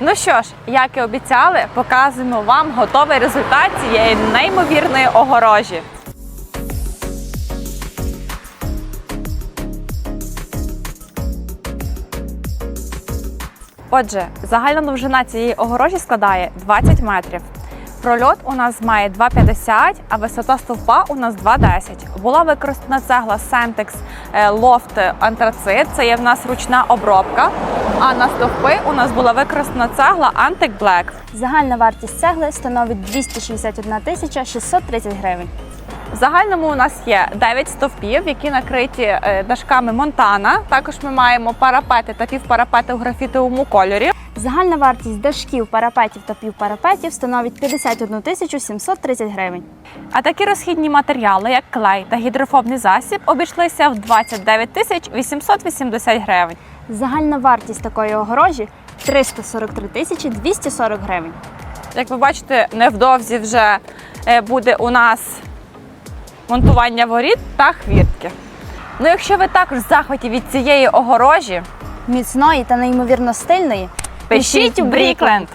Ну що ж, як і обіцяли, показуємо вам готовий результат цієї неймовірної огорожі. Отже, загальна довжина цієї огорожі складає 20 метрів. Прольот у нас має 2,50, а висота стовпа у нас 2,10. Була використана цегла Semtex е, Loft Антрацит. Це є в нас ручна обробка. А на стовпи у нас була використана цегла Antic Black. Загальна вартість цегли становить 261 тисяча 630 гривень. В загальному у нас є 9 стовпів, які накриті е, дашками Монтана. Також ми маємо парапети та півпарапети у графітовому кольорі. Загальна вартість дашків, парапетів та півпарапетів становить 51 тисячу 730 гривень. А такі розхідні матеріали, як клей та гідрофобний засіб, обійшлися в 29 тисяч 880 гривень. Загальна вартість такої огорожі 343 тисячі 240 гривень. Як ви бачите, невдовзі вже е, буде у нас монтування воріт та хвіртки. Ну, якщо ви також в захваті від цієї огорожі, Міцної та неймовірно стильної пишіть у Брікленд!